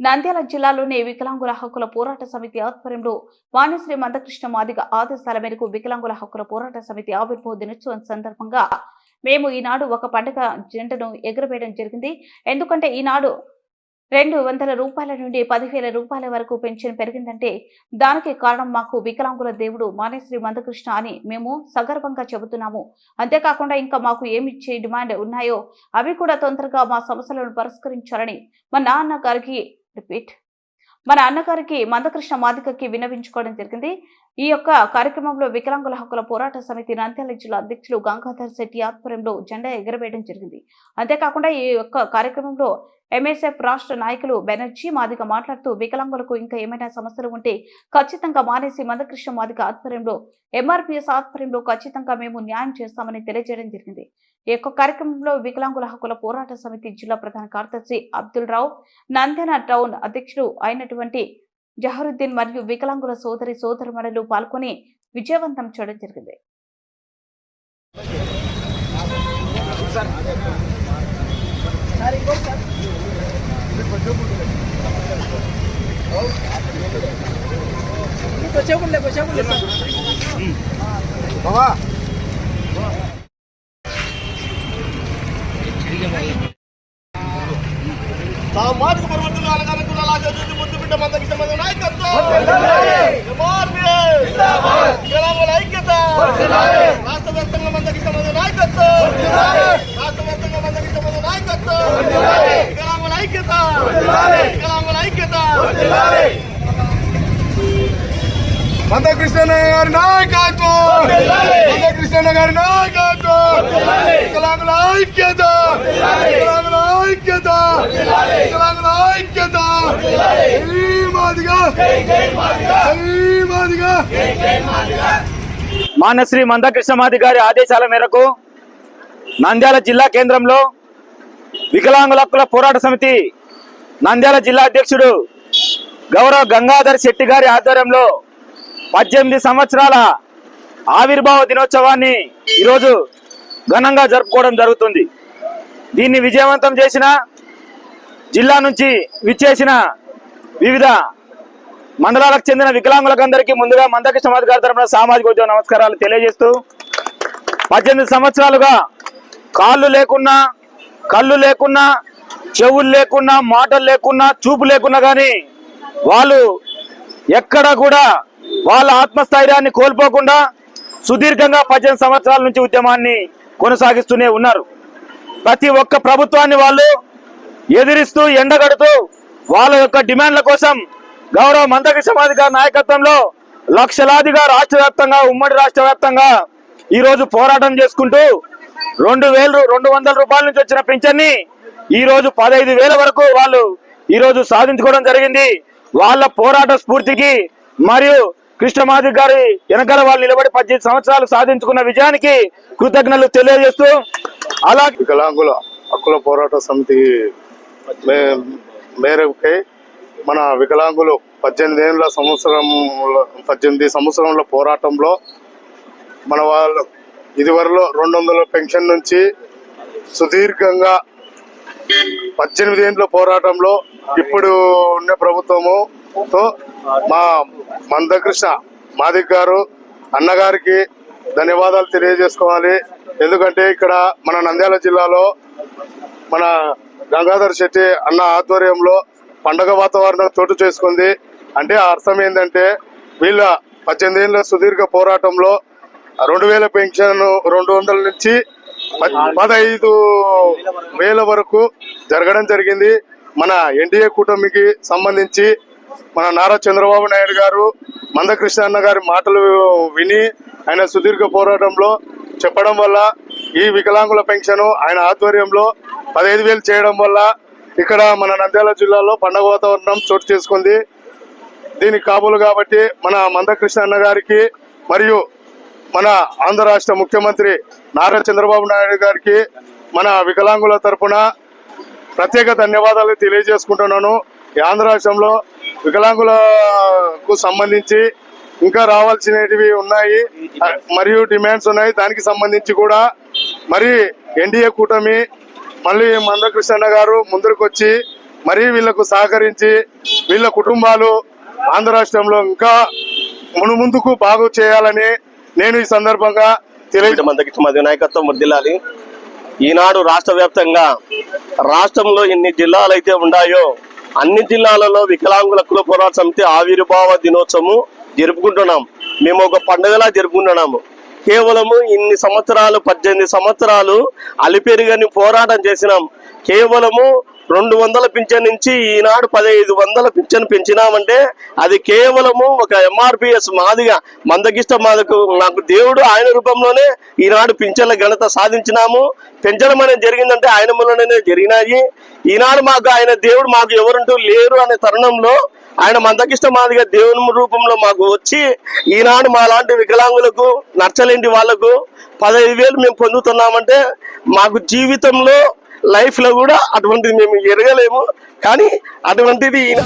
నంద్యాల జిల్లాలోని వికలాంగుల హక్కుల పోరాట సమితి ఆధ్వర్యంలో వాణిశ్రీ మందకృష్ణ మాదిగ ఆదేశాల మేరకు వికలాంగుల హక్కుల పోరాట సమితి ఆవిర్భావ దినోత్సవం సందర్భంగా మేము ఈనాడు ఒక పండుగ జంటను ఎగురవేయడం జరిగింది. ఎందుకంటే ఈనాడు రెండు వందల రూపాయల నుండి పదివేల రూపాయల వరకు పెన్షన్ పెరిగిందంటే దానికి కారణం మాకు వికలాంగుల దేవుడు మానేశ్రీ మందకృష్ణ అని మేము సగర్వంగా చెబుతున్నాము. అంతేకాకుండా ఇంకా మాకు ఏమిచ్చే డిమాండ్ ఉన్నాయో అవి కూడా తొందరగా మా సమస్యలను పరిష్కరించాలని మా నాన్న గారికి రిపీట్. మన అన్నగారికి మందకృష్ణ మాదికకి విన్నవించుకోవడం జరిగింది. ఈ యొక్క కార్యక్రమంలో వికలాంగుల హక్కుల పోరాట సమితి నంద్యాల జిల్లా అధ్యక్షులు గంగాధర్ శెట్టి ఆధ్వర్యంలో జెండా ఎగరవేయడం జరిగింది. అంతేకాకుండా ఈ యొక్క కార్యక్రమంలో ఎంఎస్ఎఫ్ రాష్ట్ర నాయకులు బెనర్జీ మాదిగ మాట్లాడుతూ వికలాంగులకు ఇంకా ఏమైనా సమస్యలు ఉంటే ఖచ్చితంగా మానేసి మందకృష్ణ మాదిగ ఆధ్వర్యంలో ఎంఆర్పీఎస్ ఆధ్వర్యంలో ఖచ్చితంగా మేము న్యాయం చేస్తామని తెలియజేయడం జరిగింది. ఈ యొక్క కార్యక్రమంలో వికలాంగుల హక్కుల పోరాట సమితి జిల్లా ప్రధాన కార్యదర్శి అబ్దుల్ రావు నందన టౌన్ అధ్యక్షుడు అయినటువంటి జహరుద్దీన్ మరియు వికలాంగుల సోదరి సోదరుమణులు పాల్గొని విజయవంతం చేయడం జరిగింది. సామాజిక పరివర్తనాలు కనుక లాగేది ముద్దు బిడ్డ మందకి సంబంధం నాయకత్వం. వికలాంగుల ఐక్యత రాష్ట్ర వ్యాప్తంగా మందకి సంబంధం నాయకత్వం రాష్ట్ర వ్యాప్తంగా మందకి సంబంధం నాయకత్వం వికలాంగుల ఐక్యత వికలాంగుల ఐక్యత మందకృష్ణ గారి నాయకత్వం మందకృష్ణ గారి నాయకత్వం వికలాంగుల ఐక్యత వికలాంగుల ఐక్యత వికలాంగుల ఐక్యత మాదిగా జై మాదిగా మానశ్రీ మందకృష్ణమాది గారి ఆదేశాల మేరకు నంద్యాల జిల్లా కేంద్రంలో వికలాంగుల హక్కుల పోరాట సమితి నంద్యాల జిల్లా అధ్యక్షుడు గౌరవ గంగాధర్ శెట్టి గారి ఆధ్వర్యంలో పద్దెనిమిది సంవత్సరాల ఆవిర్భావ దినోత్సవాన్ని ఈరోజు ఘనంగా జరుపుకోవడం జరుగుతుంది. దీన్ని విజయవంతం చేసిన జిల్లా నుంచి విచ్చేసిన వివిధ మండలాలకు చెందిన వికలాంగులకందరికీ ముందుగా మందకృష్ణ మాది గారి తరఫున సామాజిక ఉద్యోగ నమస్కారాలు తెలియజేస్తూ పద్దెనిమిది సంవత్సరాలుగా కాళ్ళు లేకున్నా కళ్ళు లేకున్నా చెవులు లేకున్నా మాటలు లేకున్నా చూపు లేకున్నా కానీ వాళ్ళు ఎక్కడ కూడా వాళ్ళ ఆత్మస్థైర్యాన్ని కోల్పోకుండా సుదీర్ఘంగా పద్దెనిమిది సంవత్సరాల నుంచి ఉద్యమాన్ని కొనసాగిస్తూనే ఉన్నారు. ప్రతి ఒక్క ప్రభుత్వాన్ని వాళ్ళు ఎదిరిస్తూ ఎండగడుతూ వాళ్ళ యొక్క డిమాండ్ల కోసం గౌరవ మందకృష్ణ మాది గారి నాయకత్వంలో లక్షలాదిగా రాష్ట్ర వ్యాప్తంగా ఉమ్మడి రాష్ట్ర వ్యాప్తంగా ఈ రోజు పోరాటం చేసుకుంటూ రెండు వేలు రెండు వందల రూపాయల నుంచి వచ్చిన పింఛన్ని ఈ రోజు పదహైదు వేల వరకు వాళ్ళు ఈ రోజు సాధించుకోవడం జరిగింది. వాళ్ళ పోరాట స్ఫూర్తికి మరియు కృష్ణమాధి గారి వెనకాల వాళ్ళు నిలబడి పద్దెనిమిది సంవత్సరాలు సాధించుకున్న విజయానికి కృతజ్ఞతలు తెలియజేస్తూ అలా వికలాంగుల హక్కుల పోరాట సమితి మే- మేరకై మన వికలాంగులు పద్దెనిమిది ఏళ్ళ సంవత్సరం పద్దెనిమిది సంవత్సరంలో పోరాటంలో మన వాళ్ళు ఇదివరలో రెండు వందల పెన్షన్ నుంచి సుదీర్ఘంగా పద్దెనిమిది ఏళ్ళ పోరాటంలో ఇప్పుడు ఉన్న ప్రభుత్వముతో మా మందకృష్ణ మాదిక్ గారు అన్నగారికి ధన్యవాదాలు తెలియజేసుకోవాలి. ఎందుకంటే ఇక్కడ మన నంద్యాల జిల్లాలో మన గంగాధర్ శెట్టి అన్న ఆధ్వర్యంలో పండగ వాతావరణం చోటు చేసుకుంది. అంటే ఆ అర్థం ఏంటంటే వీళ్ళ పద్దెనిమిది ఏళ్ళ సుదీర్ఘ పోరాటంలో రెండు వేల పెన్షన్ రెండు వందల నుంచి పదహైదు వేల వరకు జరగడం జరిగింది. మన ఎన్డీఏ కూటమికి సంబంధించి మన నారా చంద్రబాబు నాయుడు గారు మందకృష్ణ అన్న గారి మాటలు విని ఆయన సుదీర్ఘ పోరాటంలో చెప్పడం వల్ల ఈ వికలాంగుల పెన్షన్ ఆయన ఆధ్వర్యంలో పదహైదు వేలు చేయడం వల్ల ఇక్కడ మన నంద్యాల జిల్లాలో పండగ వాతావరణం చోటు చేసుకుంది. దీనికి కాబోలు కాబట్టి మన మందకృష్ణ అన్న గారికి మరియు మన ఆంధ్ర రాష్ట్ర ముఖ్యమంత్రి నారా చంద్రబాబు నాయుడు గారికి మన వికలాంగుల తరపున ప్రత్యేక ధన్యవాదాలు తెలియజేసుకుంటున్నాను. ఈ ఆంధ్ర రాష్ట్రంలో వికలాంగులకు సంబంధించి ఇంకా రావాల్సినవి ఉన్నాయి మరియు డిమాండ్స్ ఉన్నాయి. దానికి సంబంధించి కూడా మరి ఎన్డీఏ కూటమి మళ్ళీ మందకృష్ణ గారు ముందరికొచ్చి మరీ వీళ్ళకు సహకరించి వీళ్ళ కుటుంబాలు ఆంధ్ర రాష్ట్రంలో ఇంకా మునుముందుకు బాగు చేయాలని నేను ఈ సందర్భంగా తెలియ మందకి నాయకత్వం వర్దిల్లాలి ఈనాడు రాష్ట్ర వ్యాప్తంగా రాష్ట్రంలో ఎన్ని జిల్లాలు అయితే ఉన్నాయో అన్ని జిల్లాలలో వికలాంగుల కుల పోరాట సమితి ఆవిర్భావ దినోత్సవం జరుపుకుంటున్నాం. మేము ఒక పండుగలా జరుపుకుంటున్నాము. కేవలము ఇన్ని సంవత్సరాలు పద్దెనిమిది సంవత్సరాలు అలిపెరుగని పోరాటం చేసినాం. కేవలము రెండు వందల పింఛన్ నుంచి ఈనాడు పదహైదు వందల పింఛన్ పెంచినామంటే అది కేవలము ఒక ఎంఆర్పిఎస్ మాదిగా మందగిష్ట మాదకు నాకు దేవుడు ఆయన రూపంలోనే ఈనాడు పింఛన్ల ఘనత సాధించినాము. పెంచడం అనేది జరిగిందంటే ఆయన మూలనే జరిగినాయి. ఈనాడు మాకు ఆయన దేవుడు మాకు ఎవరంటూ లేరు అనే తరుణంలో ఆయన మందకిష్ట మాదిగా దేవుని రూపంలో మాకు వచ్చి ఈనాడు మా లాంటి వికలాంగులకు నచ్చలేంటి వాళ్ళకు పదహైదు వేలు మేము పొందుతున్నామంటే మాకు జీవితంలో లైఫ్లో కూడా అటువంటిది మేము ఎరగలేము. కానీ అటువంటిది ఈయన